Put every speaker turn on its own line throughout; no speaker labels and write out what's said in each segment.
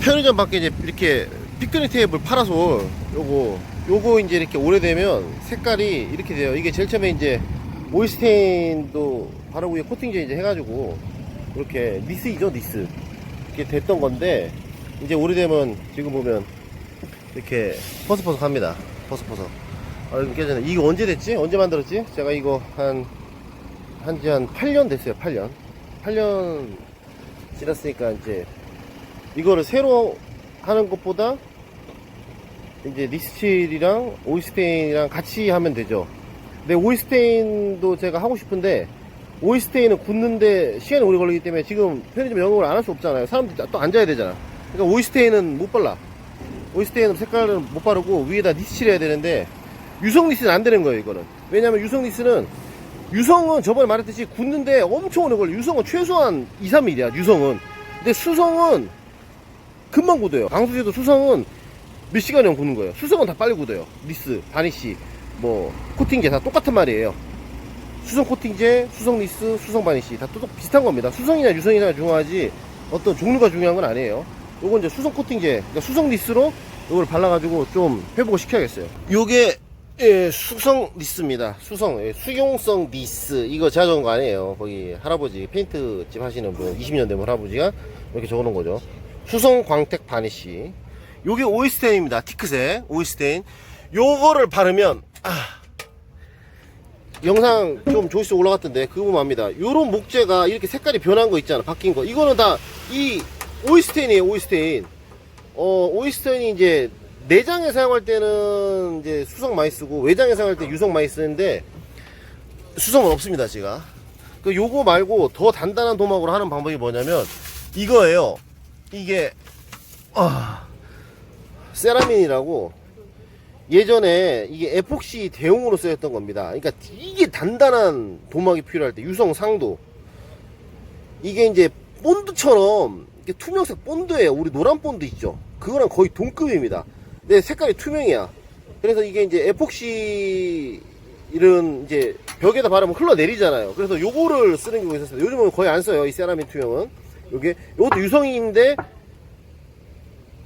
편의점 밖에 이제 이렇게 피크닉 테이블 파라솔 요거 요거 이제 이렇게 오래되면 색깔이 이렇게 돼요. 이게 제일 처음에 이제 오일스테인도 바로 위에 코팅제 이제 해가지고 이렇게 니스이죠 니스 이렇게 됐던 건데 이제 오래되면 지금 보면 이렇게 퍼석퍼석합니다. 퍼석퍼석. 아, 이거 깨졌네. 이거 언제 됐지? 언제 만들었지? 제가 이거 한 한지 한 8년 됐어요. 8년. 8년 지났으니까 이제 이거를 새로 하는 것보다 이제 니스칠이랑 오이스테인이랑 같이 하면 되죠. 근데 오이스테인도 제가 하고 싶은데 오이스테인은 굳는데 시간이 오래 걸리기 때문에 지금 편의점 영업을 안 할 수 없잖아요. 사람들이 또 앉아야 되잖아. 그러니까 오이스테인은 못 발라. 오이스테인은 색깔은 못 바르고 위에다 니스칠 해야 되는데 유성 니스는 안 되는 거예요, 이거는. 왜냐면 유성 니스는 유성은 저번에 말했듯이 굳는데 엄청 오래 걸려. 유성은 최소한 2, 3일이야, 유성은. 근데 수성은 금방 굳어요. 방수제도 수성은 몇 시간이면 굳는 거예요. 수성은 다 빨리 굳어요. 니스, 바니쉬, 뭐, 코팅제 다 똑같은 말이에요. 수성 코팅제, 수성 니스, 수성 바니쉬 다또 비슷한 겁니다. 수성이나 유성이나 중요하지 어떤 종류가 중요한 건 아니에요. 요건 이제 수성 코팅제, 그러니까 수성 니스로 이걸 발라가지고 좀 회복을 시켜야겠어요. 요게 예, 수성 니스입니다. 수성, 예, 수용성 니스. 이거 제가 적은 거 아니에요. 거기 할아버지 페인트집 하시는 분, 20년 된 할아버지가 이렇게 적어 놓은 거죠. 수성 광택 바니쉬. 요게 오이스테인입니다. 티크색, 오이스테인. 요거를 바르면, 아, 영상 좀 조회수 올라갔던데 그거 압니다. 요런 목재가 이렇게 색깔이 변한 거 있잖아. 바뀐 거. 이거는 다 이 오이스테인이에요. 오이스테인. 어, 오이스테인이 이제 내장에 사용할 때는 이제 수성 많이 쓰고 외장에 사용할 때 유성 많이 쓰는데 수성은 없습니다, 제가. 그 요거 말고 더 단단한 도막으로 하는 방법이 뭐냐면 이거예요. 이게 아, 세라민이라고 예전에 이게 에폭시 대용으로 쓰였던 겁니다. 그러니까 이게 단단한 도막이 필요할 때 유성 상도 이게 이제 본드처럼 이게 투명색 본드예요. 우리 노란 본드 있죠. 그거랑 거의 동급입니다. 근데 색깔이 투명이야. 그래서 이게 이제 에폭시 이런 이제 벽에다 바르면 흘러내리잖아요. 그래서 요거를 쓰는 경우가 있었어요. 요즘은 거의 안 써요. 이 세라믹 투명은. 요게 요것도 유성인데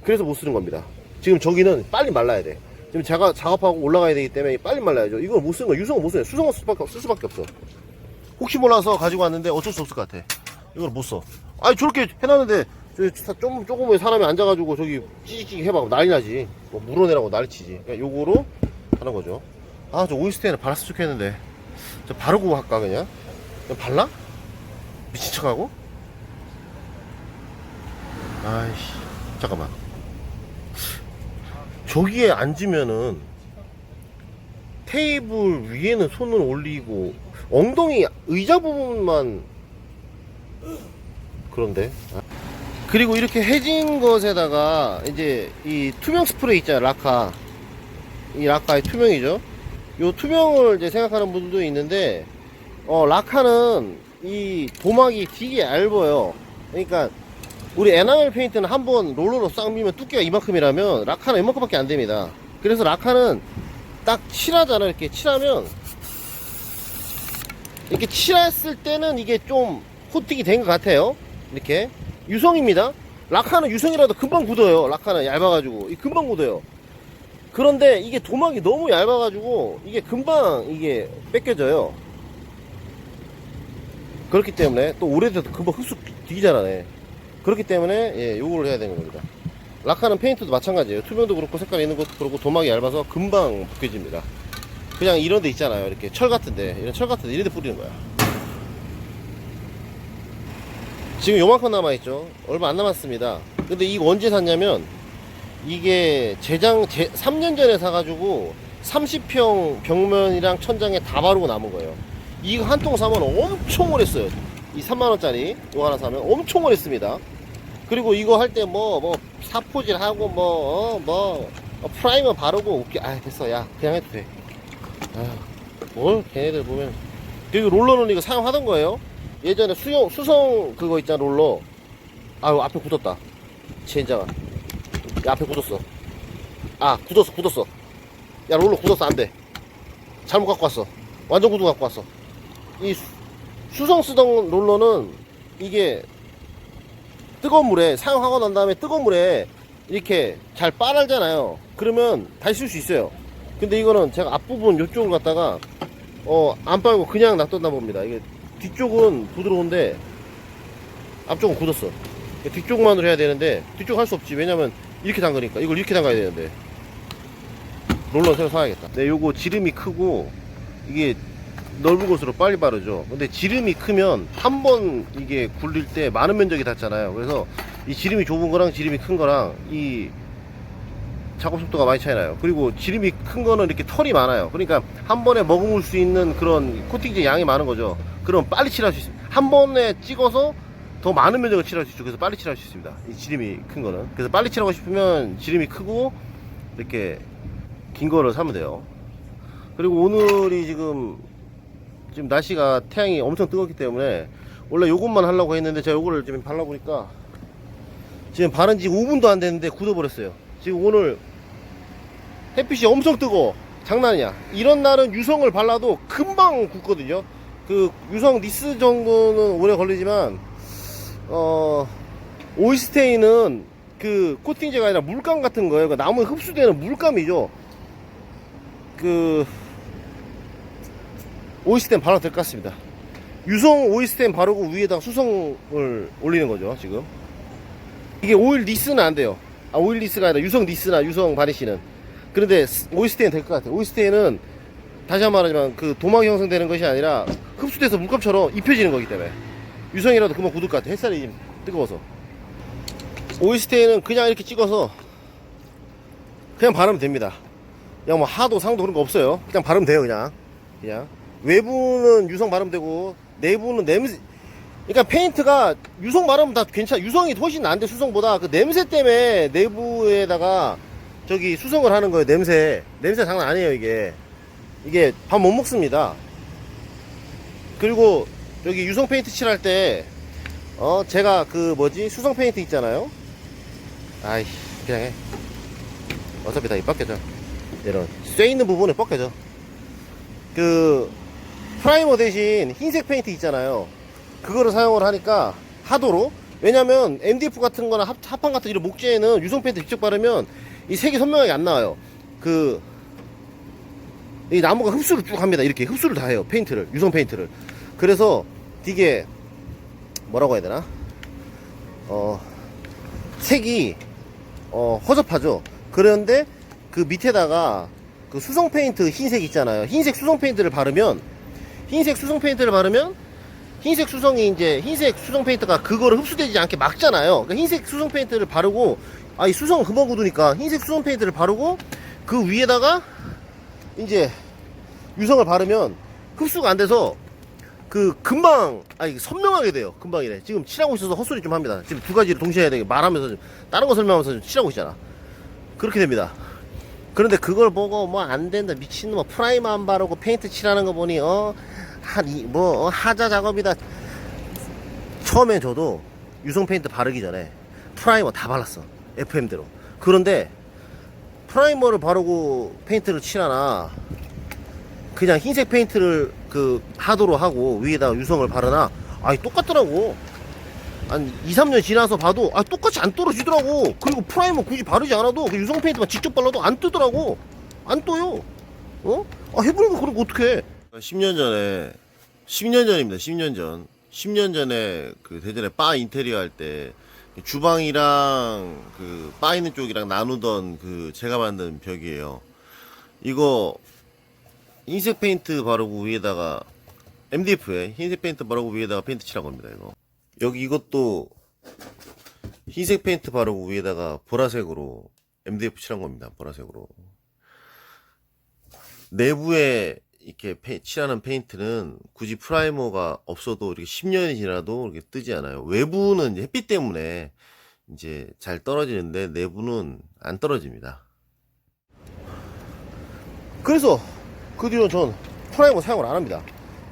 그래서 못 쓰는 겁니다. 지금 저기는 빨리 말라야 돼. 지금 작업, 작업하고 올라가야 되기 때문에 빨리 말라야죠. 이걸 못 쓰는 거야. 유성은 못 써요. 수성은 쓸 수밖에, 쓸 수밖에 없어. 혹시 몰라서 가지고 왔는데 어쩔 수 없을 것 같아. 이걸 못 써. 아니, 저렇게 해놨는데, 좀, 조금의 사람이 앉아가지고 저기 찌직찌직 해봐. 난리 나지. 뭐 물어내라고 난리 치지. 그러니까 요거로 하는 거죠. 아, 저 오이스테인을 발랐으면 좋겠는데. 저 바르고 할까, 그냥? 그냥 발라? 미친 척 하고? 아이씨. 잠깐만. 저기에 앉으면은 테이블 위에는 손을 올리고 엉덩이 의자 부분만 그런데 아. 그리고 이렇게 해진 것에다가 이제 이 투명 스프레이 있잖아요 라카 이 라카의 투명이죠 요 투명을 이제 생각하는 분들도 있는데 어 라카는 이 도막이 되게 얇아요 그러니까 우리 에나멜 페인트는 한 번 롤러로 싹 밀면 두께가 이만큼이라면 라카는 이만큼밖에 안 됩니다. 그래서 라카는 딱 칠하잖아 이렇게 칠하면 이렇게 칠했을 때는 이게 좀 코팅이 된 것 같아요. 이렇게 유성입니다. 라카는 유성이라도 금방 굳어요. 라카는 얇아가지고 이 금방 굳어요. 그런데 이게 도막이 너무 얇아가지고 이게 금방 이게 뺏겨져요. 그렇기 때문에 또 오래돼도 금방 흡수 뒤잖아요. 그렇기 때문에 예, 요거를 해야 되는 겁니다. 라카는 페인트도 마찬가지예요. 투명도 그렇고 색깔 있는 것도 그렇고 도막이 얇아서 금방 벗겨집니다. 그냥 이런 데 있잖아요. 이렇게 철 같은데 이런 철 같은데 이런 데 뿌리는 거야. 지금 요만큼 남아있죠. 얼마 안 남았습니다. 근데 이거 언제 샀냐면 이게 제장 제, 3년 전에 사가지고 30평 벽면이랑 천장에 다 바르고 남은 거예요. 이거 한 통 사면 엄청 오래 써요. 이 3만원짜리 이거 하나 사면 엄청 오래 씁니다. 그리고 이거 할 때 뭐, 뭐, 사포질 하고, 뭐, 어, 뭐, 어, 프라이머 바르고, 웃겨. 아, 됐어. 야, 그냥 해도 돼. 아, 뭘, 걔네들 보면. 그리고 롤러는 이거 사용하던 거예요. 예전에 수영, 수성 그거 있잖아, 롤러. 아유, 앞에 굳었다. 젠장아. 야, 앞에 굳었어. 아, 굳었어, 굳었어. 야, 롤러 굳었어, 안 돼. 잘못 갖고 왔어. 완전 굳어 갖고 왔어. 이 수- 수성 쓰던 롤러는 이게 뜨거운 물에 사용하고 난 다음에 뜨거운 물에 이렇게 잘 빨알잖아요. 그러면 다시 쓸 수 있어요. 근데 이거는 제가 앞부분 이쪽을 갖다가 어, 안 빨고 그냥 놔뒀나 봅니다. 이게 뒤쪽은 부드러운데 앞쪽은 굳었어. 뒤쪽만으로 해야 되는데 뒤쪽 할 수 없지. 왜냐면 이렇게 담그니까 이걸 이렇게 담가야 되는데 롤러 새로 사야겠다. 네, 요거 지름이 크고 이게 넓은 곳으로 빨리 빠르죠. 근데 지름이 크면 한 번 이게 굴릴 때 많은 면적이 닿잖아요. 그래서 이 지름이 좁은 거랑 지름이 큰 거랑 이 작업 속도가 많이 차이 나요. 그리고 지름이 큰 거는 이렇게 털이 많아요. 그러니까 한 번에 머금을 수 있는 그런 코팅제 양이 많은 거죠. 그럼 빨리 칠할 수 있습니다. 한 번에 찍어서 더 많은 면적을 칠할 수 있죠. 그래서 빨리 칠할 수 있습니다. 이 지름이 큰 거는. 그래서 빨리 칠하고 싶으면 지름이 크고 이렇게 긴 거를 사면 돼요. 그리고 오늘이 지금 지금 날씨가 태양이 엄청 뜨겁기 때문에 원래 요것만 하려고 했는데 제가 요거를 지금 발라보니까 지금 바른 지 5분도 안 됐는데 굳어버렸어요. 지금 오늘 햇빛이 엄청 뜨거 장난이야. 이런 날은 유성을 발라도 금방 굳거든요. 그 유성 니스 정도는 오래 걸리지만 어 오일스테인은 그 코팅제가 아니라 물감 같은 거예요. 그 나무에 흡수되는 물감이죠. 그 오일스텐 바로 될 것 같습니다. 유성 오일스텐 바르고 위에다가 수성을 올리는 거죠, 지금. 이게 오일 리스는 안 돼요. 아, 오일 리스가 아니라 유성 리스나 유성 바니쉬는. 그런데 스- 오일스텐 될 것 같아요. 오일스텐은 다시 한 번 말하지만 그 도막이 형성되는 것이 아니라 흡수돼서 물감처럼 입혀지는 거기 때문에 유성이라도 금방 굳을 것 같아요. 햇살이 뜨거워서. 오일스텐은 그냥 이렇게 찍어서 그냥 바르면 됩니다. 그냥 뭐 하도 상도 그런 거 없어요. 그냥 바르면 돼요, 그냥. 그냥. 외부는 유성 바르면 되고, 내부는 냄새, 그러니까 페인트가 유성 바르면 다 괜찮아. 유성이 훨씬 나은데 수성보다 그 냄새 때문에 내부에다가 저기 수성을 하는 거예요, 냄새. 냄새 장난 아니에요, 이게. 이게 밥 못 먹습니다. 그리고 여기 유성 페인트 칠할 때, 어, 제가 그 뭐지, 수성 페인트 있잖아요. 아이, 그냥 해. 어차피 다 입바뀌어져. 이런 쇠 있는 부분에 벗겨져. 그 프라이머 대신 흰색 페인트 있잖아요. 그거를 사용을 하니까 하도로 왜냐면 MDF 같은 거나 합, 합판 같은 이런 목재에는 유성 페인트 직접 바르면 이 색이 선명하게 안 나와요. 그 이 나무가 흡수를 쭉 합니다. 이렇게 흡수를 다 해요. 페인트를 유성 페인트를. 그래서 이게 뭐라고 해야 되나? 어 색이 어 허접하죠. 그런데 그 밑에다가 그 수성 페인트 흰색 있잖아요. 흰색 수성 페인트를 바르면 흰색 수성 페인트를 바르면 흰색 수성이 이제 흰색 수성 페인트가 그거를 흡수되지 않게 막잖아요. 그러니까 흰색 수성 페인트를 바르고 아 이 수성은 금방 굳으니까 흰색 수성 페인트를 바르고 그 위에다가 이제 유성을 바르면 흡수가 안 돼서 그 금방 아니 선명하게 돼요. 금방이래. 지금 칠하고 있어서 헛소리 좀 합니다. 지금 두 가지를 동시에 해야 되게 말하면서 좀 다른 거 설명하면서 좀 칠하고 있잖아. 그렇게 됩니다. 그런데 그걸 보고 뭐 안 된다 미친놈아 프라이머 안 바르고 페인트 칠하는 거 보니 어한뭐 하자 작업이다. 처음에 저도 유성 페인트 바르기 전에 프라이머 다 발랐어 FM대로. 그런데 프라이머를 바르고 페인트를 칠하나 그냥 흰색 페인트를 그 하도록 하고 위에다가 유성을 바르나 아니 똑같더라고. 한 2, 3년 지나서 봐도 아 똑같이 안 떨어지더라고. 그리고 프라이머 굳이 바르지 않아도 그 유성 페인트만 직접 발라도 안 뜨더라고. 안 떠요. 어? 아 그런 거 어떡해. 10년 전에 10년 전입니다. 10년 전. 10년 전에 그 대전에 바 인테리어 할 때 주방이랑 그 바 있는 쪽이랑 나누던 그 제가 만든 벽이에요. 이거 흰색 페인트 바르고 위에다가 MDF에 흰색 페인트 바르고 위에다가 페인트 칠한 겁니다 이거 여기 이것도 흰색 페인트 바르고 위에다가 보라색으로 MDF 칠한 겁니다. 보라색으로. 내부에 이렇게 페- 칠하는 페인트는 굳이 프라이머가 없어도 이렇게 10년이 지나도 이렇게 뜨지 않아요. 외부는 햇빛 때문에 이제 잘 떨어지는데 내부는 안 떨어집니다. 그래서 그 뒤로 전 프라이머 사용을 안 합니다.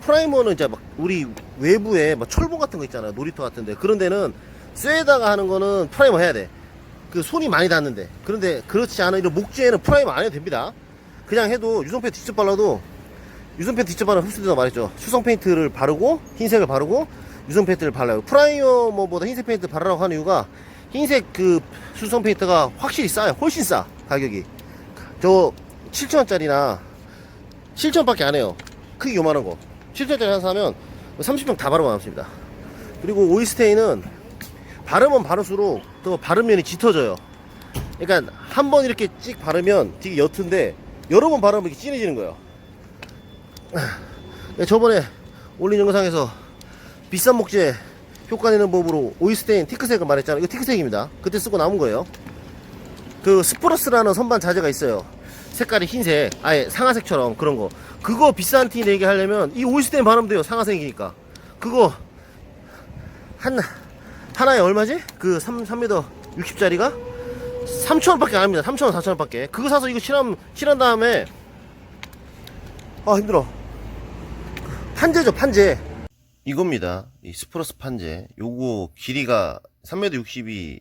프라이머는 이제 막 우리 외부에 막 철봉 같은 거 있잖아요. 놀이터 같은데. 그런 데는 쇠에다가 하는 거는 프라이머 해야 돼. 그 손이 많이 닿는데. 그런데 그렇지 않은 이런 목재에는 프라이머 안 해도 됩니다. 그냥 해도 유성 페인트 직접 발라도 유성 페인트 직접 바르면 흡수된다고 말했죠. 수성 페인트를 바르고 흰색을 바르고 유성 페인트를 발라요. 프라이머보다 흰색 페인트 바르라고 하는 이유가 흰색 그 수성 페인트가 확실히 싸요. 훨씬 싸 가격이. 저 7천원짜리나 7천원밖에 안 해요. 크기 요만한 거. 7천원짜리 하나 사면 30평 다 바르고 남습니다. 그리고 오일스테인은 바르면 바를수록 더 바르면이 짙어져요. 그러니까 한 번 이렇게 찍 바르면 되게 옅은데 여러 번 바르면 이렇게 진해지는 거예요. 네, 저번에 올린 영상에서 비싼 목재 효과 내는 법으로 오일스테인 티크색을 말했잖아요. 이거 티크색입니다. 그때 쓰고 남은 거예요. 그 스프러스라는 선반 자재가 있어요. 색깔이 흰색, 아예 상아색처럼 그런 거. 그거 비싼 티 내게 하려면 이 오일스테인 바르면 돼요. 상아색이니까. 그거 한 하나에 얼마지? 그 3, 3m 60짜리가 3,000원 밖에 안 합니다. 3,000원, 4,000원 밖에. 그거 사서 이거 칠한 칠한 다음에 아 힘들어. 판재죠, 판재. 이겁니다. 이 스프러스 판재. 요거 길이가 3m 60이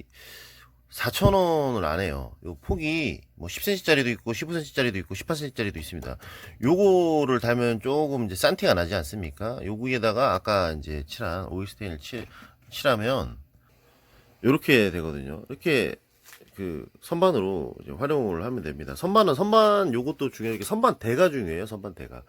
4,000원을 안 해요. 요 폭이 뭐 10cm짜리도 있고 15cm짜리도 있고 18cm짜리도 있습니다. 요거를 달면 조금 이제 싼 티가 나지 않습니까? 요거에다가 아까 이제 칠한 오일스테인을 칠, 칠하면 요렇게 되거든요. 이렇게 그 선반으로 활용을 하면 됩니다. 선반은 선반 요것도 중요해요. 선반 대가 중요해요. 선반 대가.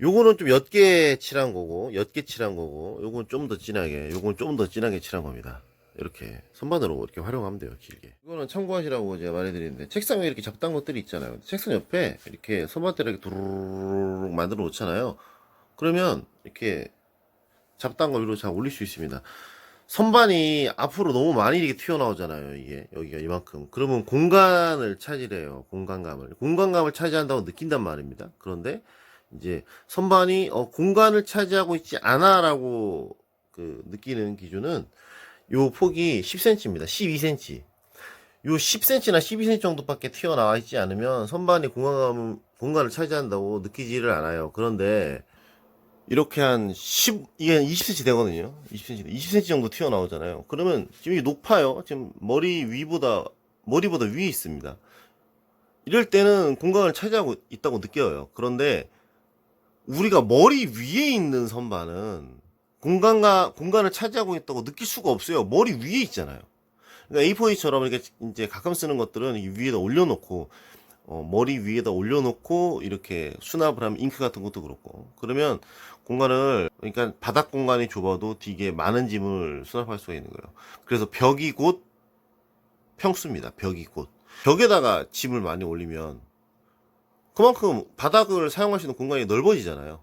요거는 좀 옅게 칠한 거고, 옅게 칠한 거고, 요건 좀 더 진하게, 요건 좀 더 진하게 칠한 겁니다. 이렇게 선반으로 이렇게 활용하면 돼요. 길게. 이거는 참고하시라고 제가 말해드리는데 책상 위에 이렇게 잡다한 것들이 있잖아요. 책상 옆에 이렇게 선반대를 이렇게 두루룩 만들어 놓잖아요. 그러면 이렇게 잡다한 거 위로 잘 올릴 수 있습니다. 선반이 앞으로 너무 많이 이렇게 튀어나오잖아요. 이게 여기가 이만큼. 그러면 공간을 차지해요. 공간감을. 공간감을 차지한다고 느낀단 말입니다. 그런데 이제 선반이 어, 공간을 차지하고 있지 않아라고 그 느끼는 기준은 요 폭이 10cm입니다. 12cm. 요 10cm나 12cm 정도밖에 튀어나와 있지 않으면 선반이 공간, 공간을 차지한다고 느끼지를 않아요. 그런데 이렇게 한 10, 이게 한 20cm 되거든요. 20cm. 20cm 정도 튀어나오잖아요. 그러면 지금 이게 높아요. 지금 머리 위보다, 머리보다 위에 있습니다. 이럴 때는 공간을 차지하고 있다고 느껴요. 그런데 우리가 머리 위에 있는 선반은 공간과, 공간을 차지하고 있다고 느낄 수가 없어요. 머리 위에 있잖아요. 그러니까 A4E처럼 이렇게 이제 가끔 쓰는 것들은 이 위에다 올려놓고, 어, 머리 위에다 올려놓고 이렇게 수납을 하면 잉크 같은 것도 그렇고 그러면 공간을 그러니까 바닥 공간이 좁아도 되게 많은 짐을 수납할 수가 있는 거예요. 그래서 벽이 곧 평수입니다. 벽이 곧 벽에다가 짐을 많이 올리면 그만큼 바닥을 사용할 수 있는 공간이 넓어지잖아요.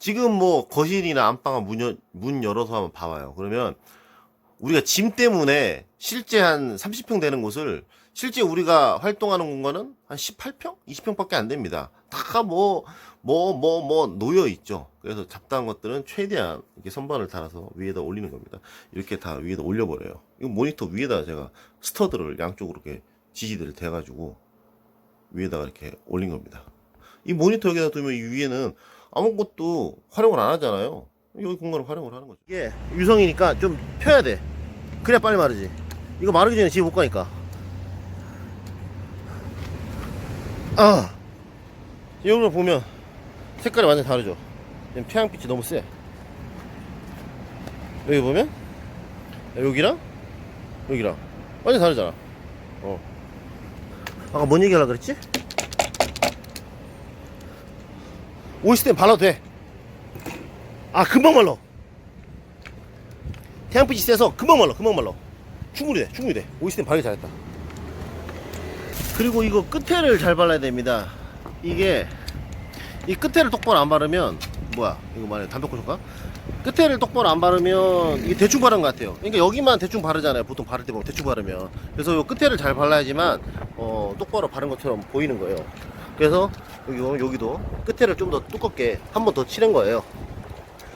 지금 뭐 거실이나 안방을 문, 여- 문 열어서 한번 봐봐요. 그러면 우리가 짐 때문에 실제 한 30평 되는 곳을 실제 우리가 활동하는 공간은 한 18평? 20평밖에 안 됩니다. 다 뭐, 뭐, 뭐, 뭐, 놓여 있죠. 그래서 잡다한 것들은 최대한 이렇게 선반을 달아서 위에다 올리는 겁니다. 이렇게 다 위에다 올려버려요. 이거 모니터 위에다 제가 스터드를 양쪽으로 이렇게 지지대를 대가지고 위에다가 이렇게 올린 겁니다. 이 모니터 여기다 두면 이 위에는 아무것도 활용을 안 하잖아요. 여기 공간을 활용을 하는 거죠. 이게 유성이니까 좀 펴야 돼. 그래야 빨리 마르지. 이거 마르기 전에 집에 못 가니까. 아! 여기를 보면 색깔이 완전 다르죠. 태양빛이 너무 세. 여기 보면 여기랑 여기랑 완전 다르잖아. 어. 아까 뭔 얘기 하려고 그랬지? 오이스텐 발라도 돼. 아, 금방 말라. 태양빛이 세서 금방 말라, 금방 말라. 충분히 돼, 충분히 돼. 오이스텐 바르기 잘했다. 그리고 이거 끝에를 잘 발라야 됩니다. 이게, 이 끝에를 똑바로 안 바르면, 뭐야, 이거 말해, 담배 꽂을까? 끝에를 똑바로 안 바르면, 이게 대충 바른 것 같아요. 그러니까 여기만 대충 바르잖아요. 보통 바를 때 보면 대충 바르면. 그래서 요 끝에를 잘 발라야지만, 어, 똑바로 바른 것처럼 보이는 거예요. 그래서, 여기 여기도 끝에를 좀 더 두껍게 한 번 더 칠한 거예요.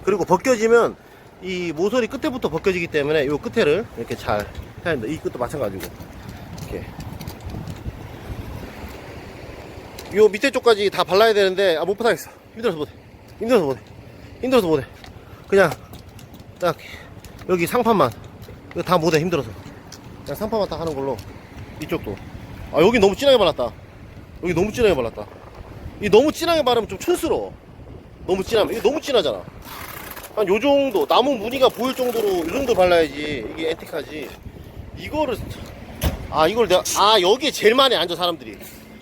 그리고 벗겨지면 이 모서리 끝에부터 벗겨지기 때문에 이 끝에를 이렇게 잘 해야 합니다. 이 끝도 마찬가지고. 이렇게. 요 밑에 쪽까지 다 발라야 되는데 아 못 받아겠어. 힘들어서 못해. 힘들어서 못해. 힘들어서 못해. 그냥 딱 여기 상판만. 이거 다 못해 힘들어서. 그냥 상판만 딱 하는 걸로. 이쪽도. 아 여기 너무 진하게 발랐다 여기 너무 진하게 발랐다. 이 너무 진하게 바르면 좀 촌스러워. 너무 진하면. 이거 너무 진하잖아. 한 요 정도 나무 무늬가 보일 정도로 요 정도 발라야지 이게 앤틱하지. 이거를 아 이걸 내가 아 여기에 제일 많이 앉아 사람들이.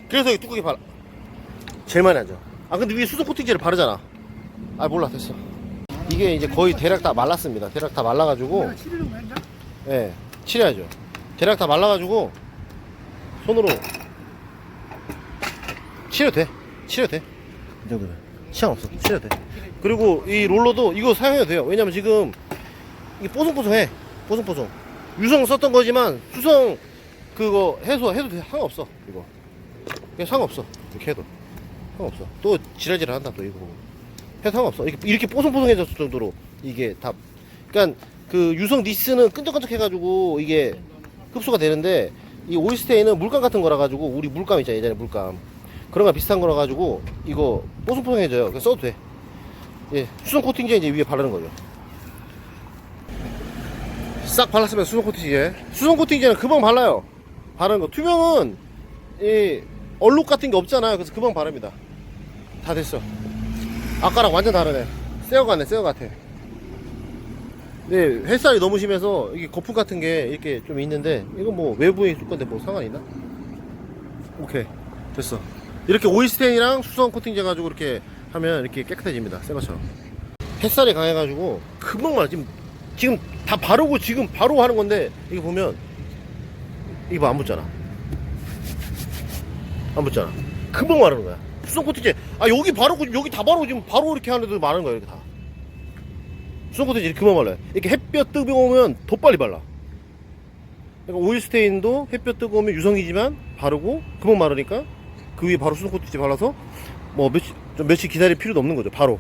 그래서 여기 뚜껑이 발라 제일 많이 앉아. 아 근데 위에 수성 코팅제를 바르잖아. 아 몰라 됐어. 이게 이제 거의 대략 다 말랐습니다. 대략 다 말라가지고. 예 칠해야죠. 대략 다 말라가지고 손으로 칠해도 돼. 칠해도 돼이 정도면. 시간 없어. 칠해도 돼. 그리고 이 롤러도 이거 사용해도 돼요. 왜냐면 지금 이게 뽀송뽀송해. 뽀송뽀송. 유성 썼던 거지만 수성 그거 해소 해도 돼. 상관없어. 이거. 그냥 상관없어. 이렇게 해도. 상관없어. 또 지랄지랄 한다 또 이거. 해도 상관없어. 이렇게, 이렇게 뽀송뽀송해졌을 정도로 이게 다. 그러니까 그 유성 니스는 끈적끈적 해가지고 이게 흡수가 되는데 이 오일스테인은 물감 같은 거라 가지고 우리 물감 있잖아 예전에 물감 그런 거 비슷한 거라 가지고 이거 뽀송뽀송해져요. 그래서 써도 돼. 예, 수성 코팅제 이제 위에 바르는 거죠. 싹 발랐으면 수성 코팅제. 수성 코팅제는 금방 발라요. 바르는 거. 투명은 이 얼룩 같은 게 없잖아요. 그래서 금방 바릅니다. 다 됐어. 아까랑 완전 다르네. 새어 같네 새어 같아. 네 햇살이 너무 심해서 이게 거품 같은 게 이렇게 좀 있는데 이거 뭐 외부에 있을 건데 뭐 상관 있나? 오케이. 됐어 이렇게 오일스텐이랑 수성 코팅제 가지고 이렇게 하면 이렇게 깨끗해집니다. 새것처럼. 햇살이 강해가지고 금방 말아 지금 지금 다 바르고 지금 바로 하는 건데 이거 보면 이거 안 붙잖아. 안 붙잖아. 금방 마르는 거야. 수성 코팅제 아 여기 바르고 여기 다 바르고 지금 바로 이렇게 하는 애들 많은 거야 이렇게 다. 수성 코팅제 이렇게 금방 발라요. 이렇게 햇볕 뜨거우면 더 빨리 발라. 그러니까 오일 스테인도 햇볕 뜨거우면 유성이지만 바르고 금방 마르니까 그 위에 바로 코팅제 발라서 뭐 며칠 좀 며칠 기다릴 필요도 없는 거죠 바로